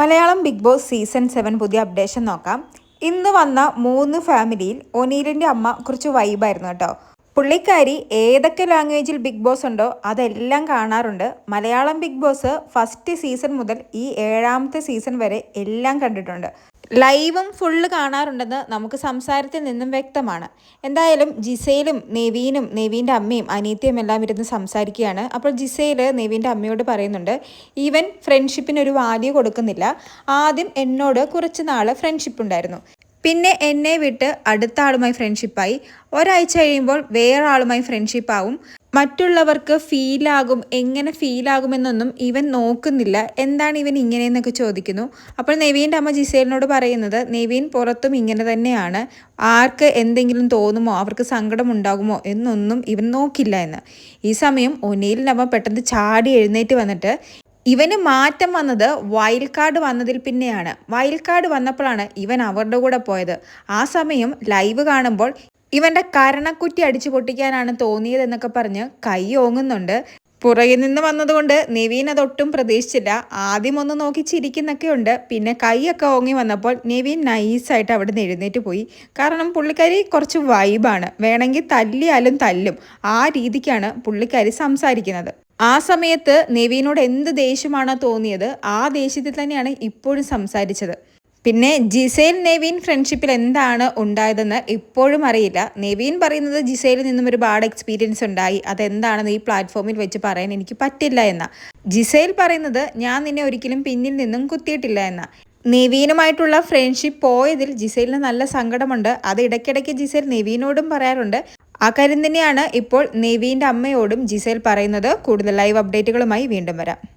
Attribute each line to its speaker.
Speaker 1: Malayalam big boss season seven പുതിയ updation നോക്കാം. ഇന്ന് വന്ന മൂന്ന് ഫാമിലിയിൽ ഒനീലിന്റെ അമ്മ കുറച്ച് വൈബായിരുന്നു കേട്ടോ. പുള്ളിക്കാരി ഏതൊക്കെ ലാംഗ്വേജിൽ ബിഗ് ബോസ് ഉണ്ടോ അതെല്ലാം കാണാറുണ്ട്. Malayalam big boss first season മുതൽ ഈ ഏഴാമത്തെ സീസൺ വരെ എല്ലാം കണ്ടിട്ടുണ്ട്. ലൈവും ഫുള്ള് കാണാറുണ്ടെന്ന് നമുക്ക് സംസാരത്തിൽ നിന്നും വ്യക്തമാണ്. എന്തായാലും ജിസയിലും നെവീനും നെവീന്റെ അമ്മയും അനീത്തിയും എല്ലാം ഇരുന്ന് സംസാരിക്കുകയാണ്. അപ്പോൾ ജിസയിൽ നെവീന്റെ അമ്മയോട് പറയുന്നുണ്ട് ഈവൻ ഫ്രണ്ട്ഷിപ്പിന് ഒരു വാല്യൂ കൊടുക്കുന്നില്ല. ആദ്യം എന്നോട് കുറച്ച് നാൾ ഫ്രണ്ട്ഷിപ്പ് ഉണ്ടായിരുന്നു. പിന്നെ എന്നെ വിട്ട് അടുത്ത ആളുമായി ഫ്രണ്ട്ഷിപ്പായി ഒരാഴ്ച കഴിയുമ്പോൾ വേറെ ആളുമായി ഫ്രണ്ട്ഷിപ്പാവും മറ്റുള്ളവർക്ക് ഫീലാകും എങ്ങനെ ഫീലാകുമെന്നൊന്നും ഇവൻ നോക്കുന്നില്ല. എന്താണ് ഇവൻ ഇങ്ങനെയെന്നൊക്കെ ചോദിക്കുന്നു. അപ്പോൾ നെവീന്റെ അമ്മ ജിസേലിനോട് പറയുന്നത് നെവീൻ പുറത്തും ഇങ്ങനെ തന്നെയാണ്. ആർക്ക് എന്തെങ്കിലും തോന്നുമോ അവർക്ക് സങ്കടം ഉണ്ടാകുമോ എന്നൊന്നും ഇവൻ നോക്കില്ല എന്ന്. ഈ സമയം ഒനീലിന്റെ അമ്മ പെട്ടെന്ന് ചാടി എഴുന്നേറ്റ് വന്നിട്ട് ഇവന് മാറ്റം വന്നത് വൈൽഡ് കാർഡ് വന്നതിൽ പിന്നെയാണ്. വൈൽഡ് കാർഡ് വന്നപ്പോഴാണ് ഇവൻ അവരുടെ കൂടെ പോയത്. ആ സമയം ലൈവ് കാണുമ്പോൾ ഇവന്റെ കരണക്കുറ്റി അടിച്ചു പൊട്ടിക്കാനാണ് തോന്നിയതെന്നൊക്കെ പറഞ്ഞ് കൈ ഓങ്ങുന്നുണ്ട്. പുറകിൽ നിന്ന് വന്നതുകൊണ്ട് നെവീൻ അതൊട്ടും പ്രതീക്ഷിച്ചില്ല. ആദ്യം ഒന്ന് നോക്കി ചിരിക്കുന്നൊക്കെ ഉണ്ട് പിന്നെ കൈയൊക്കെ ഓങ്ങി വന്നപ്പോൾ നെവീൻ നൈസായിട്ട് അവിടെ നിന്ന് എഴുന്നേറ്റ് പോയി. കാരണം പുള്ളിക്കാരി കുറച്ച് വൈബാണ് വേണമെങ്കിൽ തല്ലിയാലും തല്ലും. ആ രീതിക്കാണ് പുള്ളിക്കാരി സംസാരിക്കുന്നത്. ആ സമയത്ത് നെവീനോട് എന്ത് ദേഷ്യമാണോ തോന്നിയത് ആ ദേഷ്യത്തിൽ തന്നെയാണ് ഇപ്പോഴും സംസാരിച്ചത്. പിന്നെ ജിസേൽ നെവീൻ ഫ്രണ്ട്ഷിപ്പിൽ എന്താണ് ഉണ്ടായതെന്ന് ഇപ്പോഴും അറിയില്ല. നെവീൻ പറയുന്നത് ജിസേലിൽ നിന്നും ഒരു ബാഡ് എക്സ്പീരിയൻസ് ഉണ്ടായി. അതെന്താണെന്ന് ഈ പ്ലാറ്റ്ഫോമിൽ വെച്ച് പറയാൻ എനിക്ക് പറ്റില്ല എന്ന. ജിസേൽ പറയുന്നത് ഞാൻ നിന്നെ ഒരിക്കലും പിന്നിൽ നിന്നും കുത്തിയിട്ടില്ല എന്ന. നെവീനുമായിട്ടുള്ള ഫ്രണ്ട്ഷിപ്പ് പോയതിൽ ജിസേലിന് നല്ല സങ്കടമുണ്ട്. അത് ഇടയ്ക്കിടയ്ക്ക് ജിസേൽ നെവീനോടും പറയാറുണ്ട്. കാര്യം തന്നെയാണ് ഇപ്പോൾ നെവീന്റെ അമ്മയോടും ജിസേൽ പറയുന്നത്. കൂടുതൽ ലൈവ് അപ്ഡേറ്റുകളുമായി വീണ്ടും വരാം.